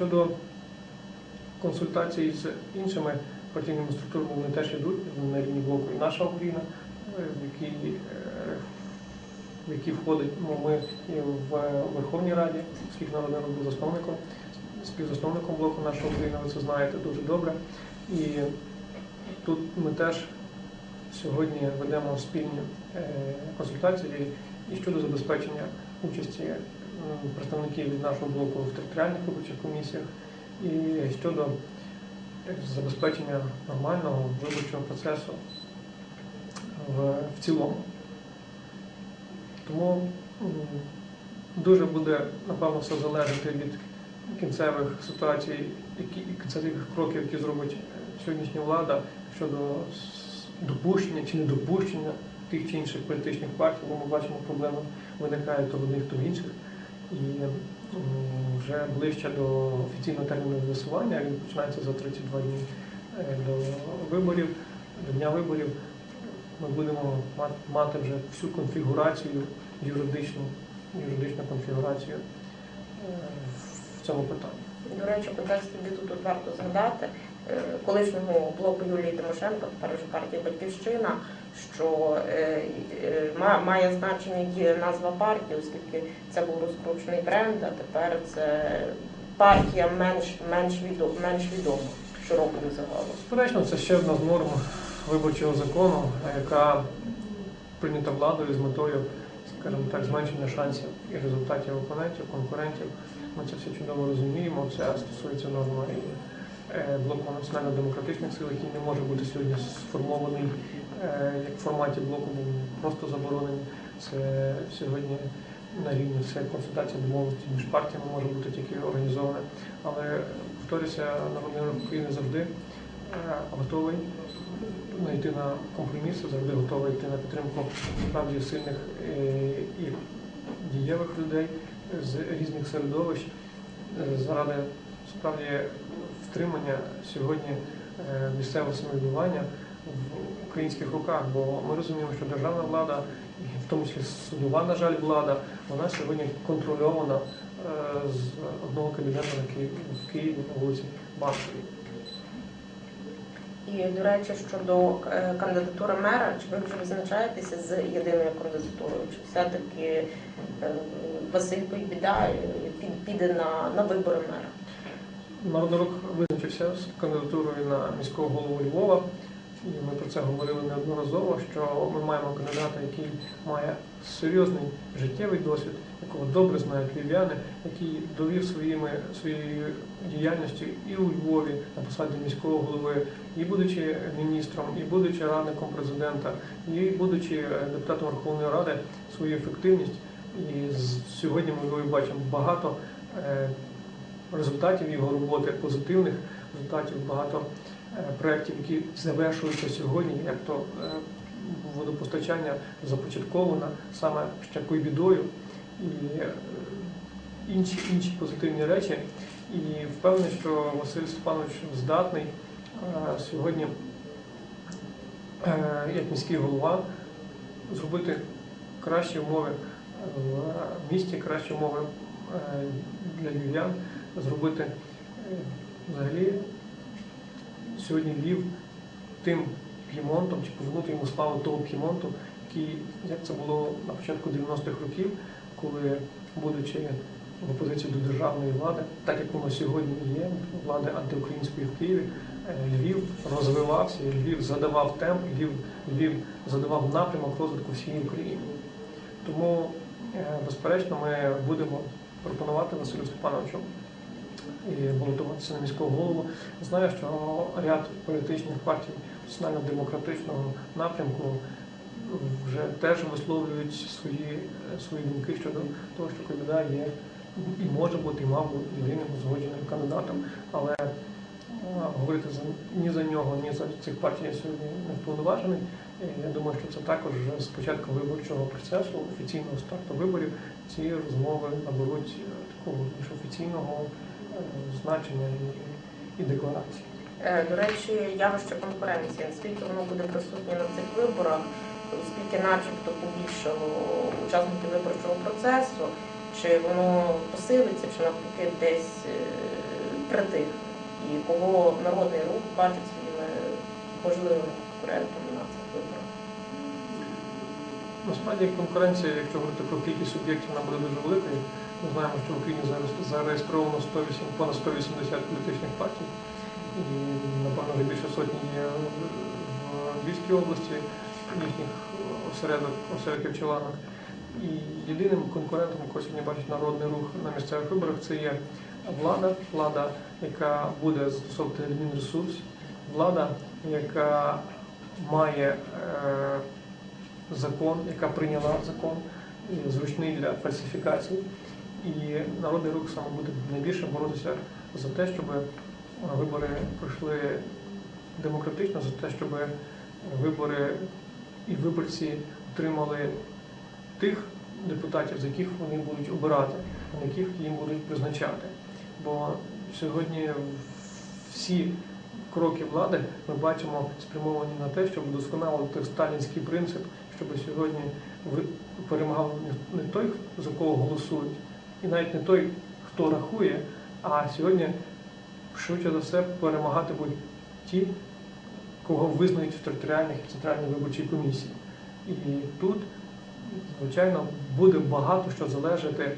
Щодо консультацій з іншими партійними структурами, вони теж йдуть на рівні блоку і наша Україна, е, в якій, е, в якій входить ну, ми і в Верховній Раді, оскільки народний був засновником, співзасновником блоку наша Україна, ви це знаєте дуже добре. І тут ми теж сьогодні ведемо спільні е, консультації і щодо забезпечення участі представників від нашого блоку в територіальних виборчих комісіях, і щодо е, забезпечення нормального виборчого процесу в, в цілому. Тому дуже буде, напевно, все залежати від кінцевих ситуацій, і кінцевих кроків, які зробить е, сьогоднішня влада щодо допущення чи недопущення тих чи інших політичних партій, бо ми бачимо, проблеми виникають то в одних, то в інших. І вже ближче до офіційного терміну голосування, він починається за 32 дні е, до виборів, до дня виборів. Ми будемо мати вже всю конфігурацію юридичну, юридичну конфігурацію е, в цьому питанні. До речі, в контексті біту тут варто згадати е, колишнього блоку Юлії Тимошенко, тепер вже партії Батьківщина, що е, е, ма- має значення є назва партії, оскільки це був розкручений бренд, а тепер це партія менш, менш, відома, менш відома широкому загалу. Безперечно, це ще одна з норм виборчого закону, яка прийнята владою з метою, скажімо так, зменшення шансів і результатів опонентів, конкурентів. Ми це все чудово розуміємо. Це стосується норми е, блоку національно-демократичних сил, який не може бути сьогодні сформований е, як в форматі блоку, він просто заборонений. Це сьогодні на рівні все консультація домовленості між партіями може бути тільки організоване. Але повторюся, народний рух України завжди готовий знайти на компроміси, завжди готовий йти на підтримку справді сильних е, і дієвих людей з різних середовищ е, заради справді втримання сьогодні е, місцевого самоврядування в українських руках. Бо ми розуміємо, що державна влада, в тому числі судова, на жаль, влада, вона сьогодні контрольована е, з одного кабінету на Києві в Києві на вулиці Банковій. І, до речі, щодо е, кандидатури мера, чи ви вже визначаєтеся з єдиною кандидатурою? Чи все-таки е, Василь Пойбіда е, піде на, на вибори мера? Народний рух визначився з кандидатурою на міського голову Львова, ми про це говорили неодноразово, що ми маємо кандидата, який має серйозний життєвий досвід, якого добре знають львів'яни, який довів своїми своєю діяльністю і у Львові на посаді міського голови, і будучи міністром, і будучи радником президента, і будучи депутатом Верховної Ради, свою ефективність. І сьогодні ми бачимо багато. е, результатів його роботи, позитивних результатів, багато проєктів, які завершуються сьогодні, як то е, водопостачання започатковано саме ще бідою і е, інші, інші позитивні речі. І впевнений, що Василь Степанович здатний е, сьогодні, е, як міський голова, зробити кращі умови в місті, кращі умови е, для львів'ян, зробити е, взагалі сьогодні Львів тим п'ємонтом, чи повернути йому славу того п'ємонту, який, як це було на початку 90-х років, коли, будучи в опозиції до державної влади, так як воно сьогодні є, влади антиукраїнської в Києві, е, Львів розвивався, Львів задавав темп, Львів, Львів задавав напрямок розвитку всієї України. Тому, е, безперечно, ми будемо пропонувати Василю Степановичу і балотуватися на міського голову. Знаю, що ряд політичних партій національно-демократичного напрямку вже теж висловлюють свої, свої думки щодо того, що Ковіда є і може бути, і мав бути єдиним узгодженим кандидатом. Але е, говорити за, ні за нього, ні за цих партій я сьогодні не вповноважений. Я думаю, що це також вже з початку виборчого процесу, офіційного старту виборів, ці розмови наберуть е, такого більш офіційного значення і, і декларації. Е, До речі, явище конкуренції, наскільки воно буде присутнє на цих виборах, оскільки начебто побільшало учасників виборчого процесу, чи воно посилиться, чи навпаки десь е, притих, і кого народний рух бачить своїми можливими конкурентами на цих виборах. Насправді конкуренція, якщо говорити про кількість суб'єктів, вона буде дуже великою. Ми знаємо, що в Україні зараз зареєстровано 108, понад 180 політичних партій. І, напевно, вже більше сотні є в Львівській області, їхніх осередок, осередків чи ланок. І єдиним конкурентом, якого сьогодні бачить народний рух на місцевих виборах, це є влада, влада, яка буде застосовувати адмінресурс, влада, яка має е, закон, яка прийняла закон, зручний для фальсифікацій. І народний рух саме буде найбільше боротися за те, щоб вибори пройшли демократично, за те, щоб вибори і виборці отримали тих депутатів, за яких вони будуть обирати, а не яких їм будуть призначати. Бо сьогодні всі кроки влади ми бачимо спрямовані на те, щоб вдосконалити сталінський принцип, щоб сьогодні перемагав не той, за кого голосують, і навіть не той, хто рахує, а сьогодні швидше за все перемагати будуть ті, кого визнають в територіальних і центральній виборчій комісії. І тут, звичайно, буде багато що залежати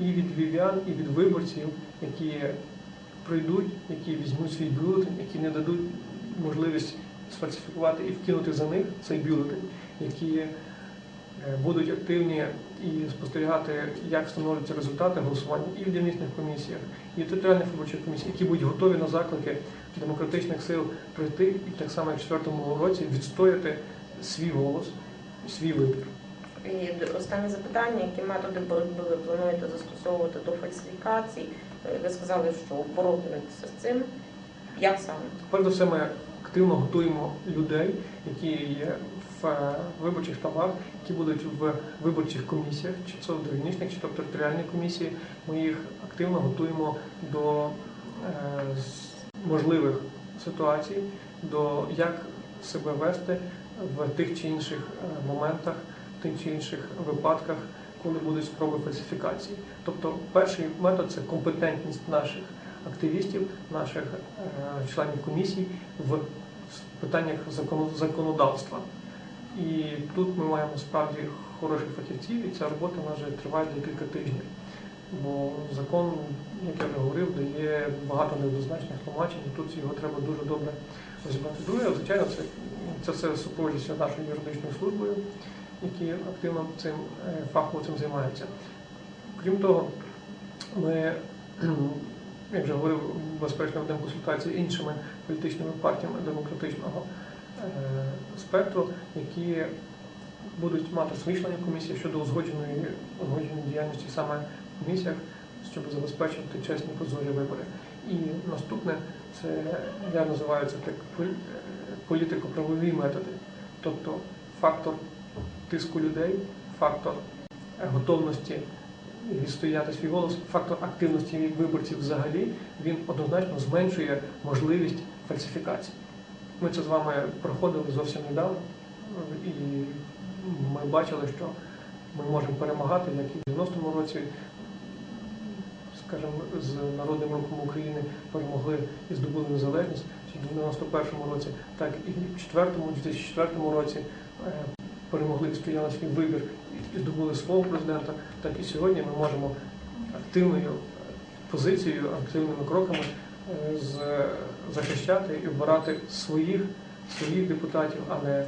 і від львів'ян, і від виборців, які прийдуть, які візьмуть свій бюлетень, які не дадуть можливість сфальсифікувати і вкинути за них цей бюлетень, які е, будуть активні і спостерігати, як встановлюються результати голосування і в дільничних комісіях, і в територіальних виборчих комісіях, які будуть готові на заклики демократичних сил прийти і так само, як в четвертому році, відстояти свій голос, свій вибір. І останнє запитання, які методи боротьби ви плануєте застосовувати до фальсифікацій? Ви сказали, що боротиметеся з цим. Як саме? Перш за все, ми активно готуємо людей, які є в е, виборчих штабах, які будуть в виборчих комісіях, чи це в дільничних, чи то в територіальній комісії. Ми їх активно готуємо до е, можливих ситуацій, до як себе вести в тих чи інших е, моментах, в тих чи інших випадках, коли будуть спроби фальсифікації. Тобто, перший метод це компетентність наших активістів, наших е, членів комісій в питаннях законодавства. І тут ми маємо справді хороших фахівців, і ця робота вже триває декілька тижнів. Бо закон, як я вже говорив, дає багато неоднозначних тлумачень, і тут його треба дуже добре розібрати. Друге, звичайно, це, це все супроводжується нашою юридичною службою, які активно цим е, фахово цим займаються. Крім того, ми, як вже говорив, безперечно, ведемо консультації іншими політичними партіями демократичного е, спектру, які будуть мати свої комісії щодо узгодженої, узгодженої діяльності саме в комісіях, щоб забезпечувати чесні прозорі вибори. І наступне це я називаю це так політико-правові методи, тобто фактор тиску людей, фактор готовності відстояти свій голос, фактор активності виборців взагалі, він однозначно зменшує можливість фальсифікацій. Ми це з вами проходили зовсім недавно, і ми бачили, що ми можемо перемагати, як і в 90-му році, скажімо, з Народним рухом України перемогли і здобули незалежність, в 91-му році, так і в 4-му, 2004 році е, перемогли, відстояли свій вибір і здобули свого президента, так і сьогодні ми можемо активною позицією, активними кроками е, захищати і обирати своїх, своїх депутатів, а не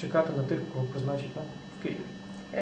чекати на тих, кого призначить нам в Києві.